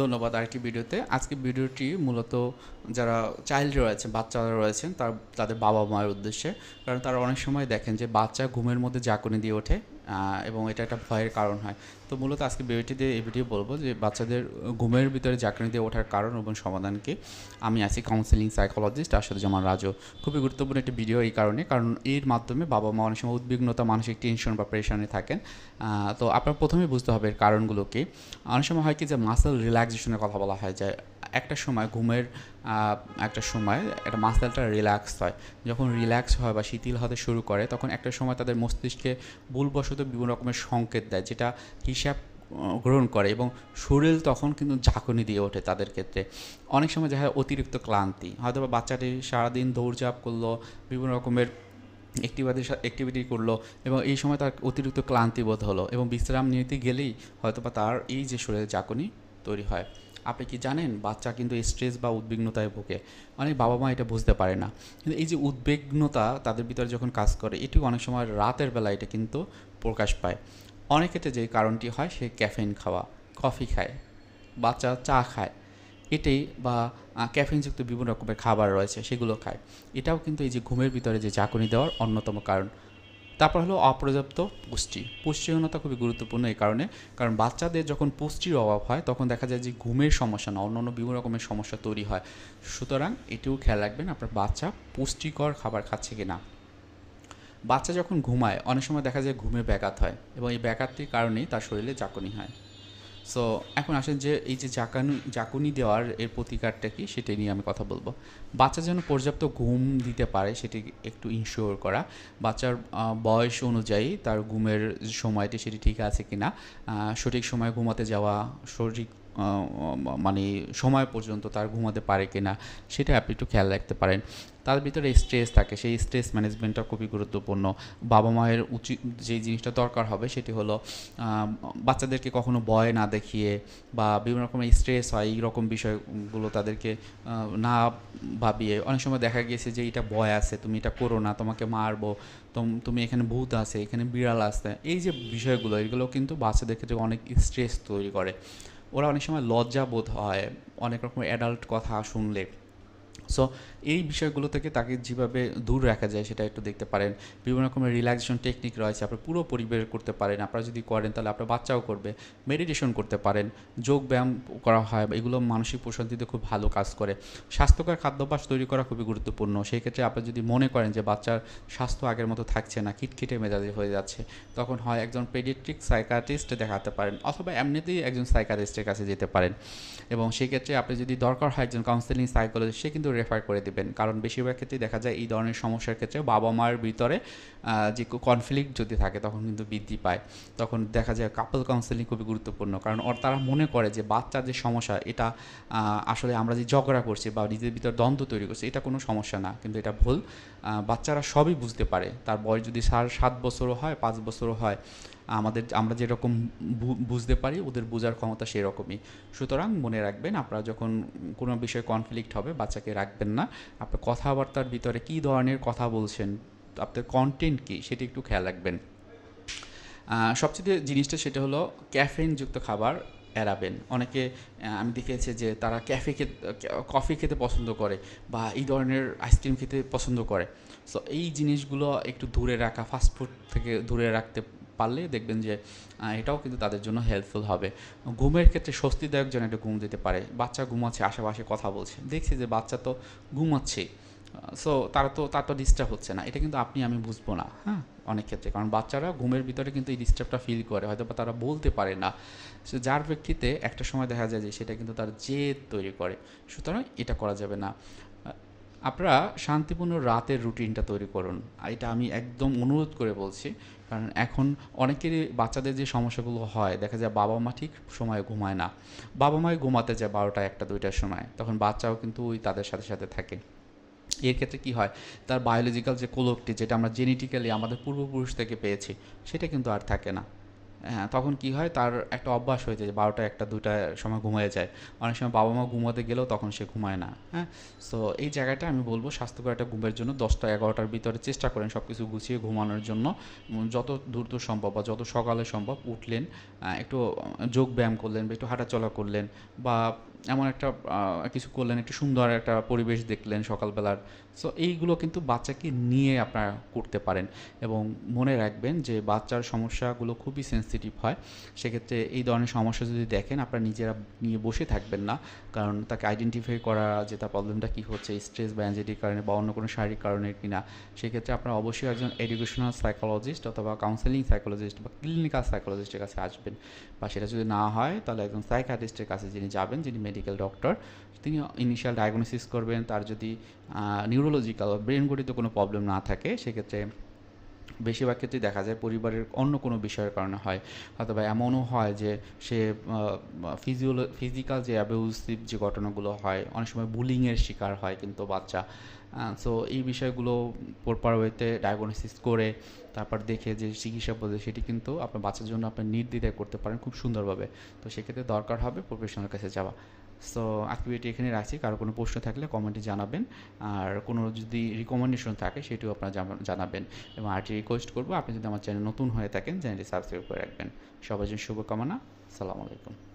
ধন্যবাদ আরেকটি ভিডিওতে। আজকে ভিডিওটি মূলত যারা চাইল্ড রয়েছে বাচ্চারা রয়েছেন, তার, তাদের বাবা মায়ের উদ্দেশ্যে। কারণ তারা অনেক সময় দেখেন যে বাচ্চা ঘুমের মধ্যে জাকুনি দিয়ে ওঠে। এবং এটা একটা ভয়ের কারণ হয়। তো মূলত আজকে ভিডিওটিতে এই ভিডিও বলব যে বাচ্চাদের ঘুমের ভিতরে দিয়ে ওঠার কারণ এবং সমাধান কি আমি আছি কাউন্সেলিং সাইকোলজিস্ট আসলে জামান রাজু। খুবই গুরুত্বপূর্ণ একটি ভিডিও এই কারণে, কারণ এর মাধ্যমে বাবা মা অনেক সময় উদ্বিগ্নতা, মানসিক টেনশন বা প্রেশানে থাকেন। তো আপনার প্রথমেই বুঝতে হবে এর কারণগুলো কি। অনেক সময় হয় কি যে মাসেল রিল্যাক্সেশনের কথা বলা হয় যে একটা সময় ঘুমের একটা সময় একটা মাসেলটা রিল্যাক্স হয়। যখন রিল্যাক্স হয় বা শিথিল হতে শুরু করে, তখন একটা সময় তাদের মস্তিষ্কে ভুলবশত বিভিন্ন রকমের সংকেত দেয়, যেটা হিসাব গ্রহণ করে এবং শরীর তখন কিন্তু ঝাঁকুনি দিয়ে ওঠে তাদের ক্ষেত্রে। অনেক সময় দেখা যায় অতিরিক্ত ক্লান্তি হয়তো বা বাচ্চাটি সারাদিন দৌড়ঝাঁপ করল, বিভিন্ন রকমের অ্যাক্টিভিটি অ্যাক্টিভিটি করল এবং এই সময় তার অতিরিক্ত ক্লান্তি বোধ হলো এবং বিশ্রাম নিতে গেলেই হয়তো বা তার এই যে শরীরে জাকুনি তৈরি হয়। আপনি কি জানেন বাচ্চা কিন্তু স্ট্রেস বা উদ্বিগ্নতায় ভোগে? অনেক বাবা মা এটা বুঝতে পারে না। কিন্তু এই যে উদ্বিগ্নতা তাদের ভিতরে যখন কাজ করে এটি অনেক সময় রাতের বেলা এটা কিন্তু প্রকাশ পায়। অনেক ক্ষেত্রে যে কারণটি হয়, সে ক্যাফেইন খাওয়া কফি খায়, বাচ্চা চা খায়, এটাই বা ক্যাফেইনযুক্ত বিভিন্ন রকমের খাবার রয়েছে, সেগুলো খায়। এটাও কিন্তু এই যে ঘুমের ভিতরে যে চাকুনি দেওয়ার অন্যতম কারণ। তারপর হলো অপর্যাপ্ত পুষ্টি। পুষ্টিহীনতা খুবই গুরুত্বপূর্ণ এই কারণে। কারণ বাচ্চাদের যখন পুষ্টির অভাব হয়, তখন দেখা যায় যে ঘুমের সমস্যা না অন্য অন্য বিভিন্ন রকমের সমস্যা তৈরি হয়। সুতরাং এটিও খেয়াল রাখবেন আপনার বাচ্চা পুষ্টিকর খাবার খাচ্ছে কি না বাচ্চা যখন ঘুমায়, অনেক সময় দেখা যায় ঘুমে ব্যাঘাত হয় এবং এই ব্যাঘাতটির কারণেই তার শরীরে চাকনি হয়। সো এখন আসেন যে এই যে জাকানি, জাকুনি দেওয়ার এর প্রতিকারটা কি সেটা নিয়ে আমি কথা বলব। বাচ্চা যেন পর্যাপ্ত ঘুম দিতে পারে সেটি একটু ইনশিওর করা। বাচ্চার বয়স অনুযায়ী তার ঘুমের সময়টি সেটি ঠিক আছে কিনা না সঠিক সময় ঘুমাতে যাওয়া, সঠিক মানে সময় পর্যন্ত তার ঘুমাতে পারে কিনা সেটা আপনি একটু খেয়াল রাখতে পারেন। তার ভিতরে স্ট্রেস থাকে, সেই স্ট্রেস ম্যানেজমেন্টটা খুবই গুরুত্বপূর্ণ। বাবা মায়ের উচিত যে জিনিসটা দরকার হবে সেটি হলো বাচ্চাদেরকে কখনো ভয় না দেখিয়ে বা বিভিন্ন রকমের স্ট্রেস হয়, এই রকম বিষয়গুলো তাদেরকে না ভাবিয়ে। অনেক সময় দেখা গিয়েছে যে এটা ভয় আছে, তুমি এটা করো না, তোমাকে মারবো, তুমি এখানে ভূত আছে, এখানে বিড়াল আছে। এই যে বিষয়গুলো, এগুলো কিন্তু বাচ্চাদের ক্ষেত্রে অনেক স্ট্রেস তৈরি করে। ওরা অনেক সময় লজ্জা বোধ হয় অনেক রকম অ্যাডাল্ট কথা শুনলে। সো এই বিষয়গুলো থেকে তাকে যেভাবে দূর রাখা যায় সেটা একটু দেখতে পারেন। বিভিন্ন রকমের রিল্যাক্সেশন টেকনিক রয়েছে, আপনার পুরো পরিবার করতে পারেন। আপনারা যদি করেন তাহলে আপনার বাচ্চাও করবে। মেডিটেশন করতে পারেন। যোগ ব্যায়াম করা হয়, এগুলো মানসিক প্রশান্তিতে খুব ভালো কাজ করে। স্বাস্থ্যকর খাদ্যাভ্যাস তৈরি করা খুবই গুরুত্বপূর্ণ। সেই ক্ষেত্রে আপনি যদি মনে করেন যে বাচ্চার স্বাস্থ্য আগের মতো থাকছে না, খিটখিটে মেজাজে হয়ে যাচ্ছে, তখন হয় একজন পেডিয়াট্রিক সাইকাটিস্ট দেখাতে পারেন অথবা এমনিতেই একজন সাইকাটিস্টের কাছে যেতে পারেন। এবং সেই ক্ষেত্রে আপনি যদি দরকার হয় একজন কাউন্সেলিং সাইকোলজিস্ট সে কিন্তু রেফার করে দেবেন। কারণ বেশিরভাগ ক্ষেত্রে দেখা যায় এই ধরনের সমস্যার ক্ষেত্রে বাবা মার ভিতরে যে কনফ্লিক্ট যদি থাকে তখন কিন্তু বৃদ্ধি পায়। তখন দেখা যায় কাপল কাউন্সেলিং খুবই গুরুত্বপূর্ণ। কারণ ওর তারা মনে করে যে বাচ্চার যে সমস্যা, এটা আসলে আমরা যে ঝগড়া করছি বা নিজেদের ভিতর দ্বন্দ্ব তৈরি করছি, এটা কোনো সমস্যা না। কিন্তু এটা ভুল। বাচ্চারা সবই বুঝতে পারে। তার বয়স যদি সার সাত বছরও হয়, পাঁচ বছরও হয় আমাদের, আমরা যেরকম বুঝতে পারি, ওদের বোঝার ক্ষমতা সেরকমই। সুতরাং মনে রাখবেন, আপনারা যখন কোনো বিষয়ে কনফ্লিক্ট হবে, বাচ্চাকে রাখবেন না। আপনার কথাবার্তার ভিতরে কী ধরনের কথা বলছেন, আপনার কন্টেন্ট কী, সেটি একটু খেয়াল রাখবেন। সবচেয়ে জিনিসটা সেটা হলো ক্যাফেইনযুক্ত খাবার এড়াবেন। অনেকে আমি দেখেছি যে তারা ক্যাফে খেতে কফি খেতে পছন্দ করে বা এই ধরনের আইসক্রিম খেতে পছন্দ করে। সো এই জিনিসগুলো একটু দূরে রাখা ফাস্টফুড থেকে দূরে রাখতে পারলে দেখবেন যে এটাও কিন্তু তাদের জন্য হেল্পফুল হবে। ঘুমের ক্ষেত্রে স্বস্তিদায়ক যেন একটা ঘুম দিতে পারে। বাচ্চা ঘুমাচ্ছে, আশেপাশে কথা বলছে। দেখছি যে বাচ্চা তো ঘুমাচ্ছে সো তারা তো, তার তো ডিস্টার্ব হচ্ছে না। এটা কিন্তু আপনি, আমি বুঝব না হ্যাঁ? অনেক ক্ষেত্রে। কারণ বাচ্চারা ঘুমের ভিতরে কিন্তু এই ডিস্টার্বটা ফিল করে। হয়তো বা তারা বলতে পারে না। সো যার ব্যক্তিতে একটা সময় দেখা যায় যে, সেটা কিন্তু তার জেদ তৈরি করে। সুতরাং এটা করা যাবে না। আপনারা শান্তিপূর্ণ রাতের রুটিনটা তৈরি করুন। এটা আমি একদম অনুরোধ করে বলছি, কারণ এখন অনেকেরই বাচ্চাদের যে সমস্যাগুলো হয়, দেখা যায় বাবা মা ঠিক সময়ে ঘুমায় না। বাবা মায় ঘুমাতে যায় বারোটা একটা, দুইটার সময়। তখন বাচ্চাও কিন্তু ওই তাদের সাথে সাথে থাকে। এর ক্ষেত্রে কি হয়, তার বায়োলজিক্যাল যে কোলকটি যেটা আমরা জেনেটিক্যালি আমাদের পূর্বপুরুষ থেকে পেয়েছি, সেটা কিন্তু আর থাকে না। হ্যাঁ তখন কি হয়, তার একটা অভ্যাস হয়ে যায় বারোটা একটা দুটার সময় ঘুমিয়ে যায়। অনেক সময় বাবা মা ঘুমাতে গেলেও তখন সে ঘুমায় না হ্যাঁ? সো এই জায়গাটা আমি বলব স্বাস্থ্যকর একটা ঘুমের জন্য, দশটা এগারোটার ভিতরে চেষ্টা করেন সব কিছু গুছিয়ে ঘুমানোর জন্য। যত দ্রুত সম্ভব বা যত সকালে সম্ভব উঠলেন একটু যোগ ব্যায়াম করলেন বা একটু হাঁটাচলা করলেন বা এমন একটা কিছু করলেন, একটু সুন্দর একটা পরিবেশ দেখলেন সকালবেলার। সো এইগুলো কিন্তু বাচ্চাকে নিয়ে আপনারা করতে পারেন। এবং মনে রাখবেন যে বাচ্চার সমস্যাগুলো খুবই সেনসিটিভ হয়। সেক্ষেত্রে এই ধরনের সমস্যা যদি দেখেন, আপনারা নিজেরা নিয়ে বসে থাকবেন না। কারণ তাকে আইডেন্টিফাই করা, যে তার প্রবলেমটা কী হচ্ছে স্ট্রেস বা অ্যাংজাইটির কারণে বা অন্য কোনো শারীরিক কারণে কিনা, সেক্ষেত্রে আপনারা অবশ্যই একজন এডুকেশনাল সাইকোলজিস্ট অথবা কাউন্সেলিং সাইকোলজিস্ট বা ক্লিনিক্যাল সাইকোলজিস্টের কাছে আসবেন। বা সেটা যদি না হয়, তাহলে একজন সাইকাটিস্টের কাছে যিনি যাবেন, যিনি মেডিকেল ডক্টর তিনি ইনিশিয়াল ডায়াগনোসিস করবেন, তার যদি নিউরোলজিক্যাল বা ব্রেন গঠিত কোনো প্রবলেম না থাকে, সেক্ষেত্রে বেশিরভাগ ক্ষেত্রে দেখা যায় পরিবারের অন্য কোনো বিষয়ের কারণে হয়। অথবা এমনও হয় যে সে ফিজিওলো ফিজিক্যাল যে অ্যাবিউসিভ যে ঘটনাগুলো হয়, অনেক সময় বুলিংয়ের শিকার হয় কিন্তু বাচ্চা। সো এই বিষয়গুলো পরপরবর্তীতে ডায়াগনোসিস করে, তারপর দেখে যে চিকিৎসা পদ্ধতি, সেটি কিন্তু আপনার বাচ্চার জন্য আপনি নির্দ্বিধায় করতে পারেন খুব সুন্দরভাবে। তো সেক্ষেত্রে দরকার হবে প্রফেশনাল কাছে যাওয়া। সো ভিডিও এখানে রাখছি। কারও কোনো প্রশ্ন থাকলে কমেন্টে জানাবেন। আর কোনো যদি রিকমেন্ডেশন থাকে, সেটিও আপনারা জানাবেন। এবং আরটি রিকোয়েস্ট করব, আপনি যদি আমার চ্যানেল নতুন হয়ে থাকেন চ্যানেলটি সাবস্ক্রাইব করে রাখবেন। সবার জন্য শুভকামনা। সালাম আলাইকুম।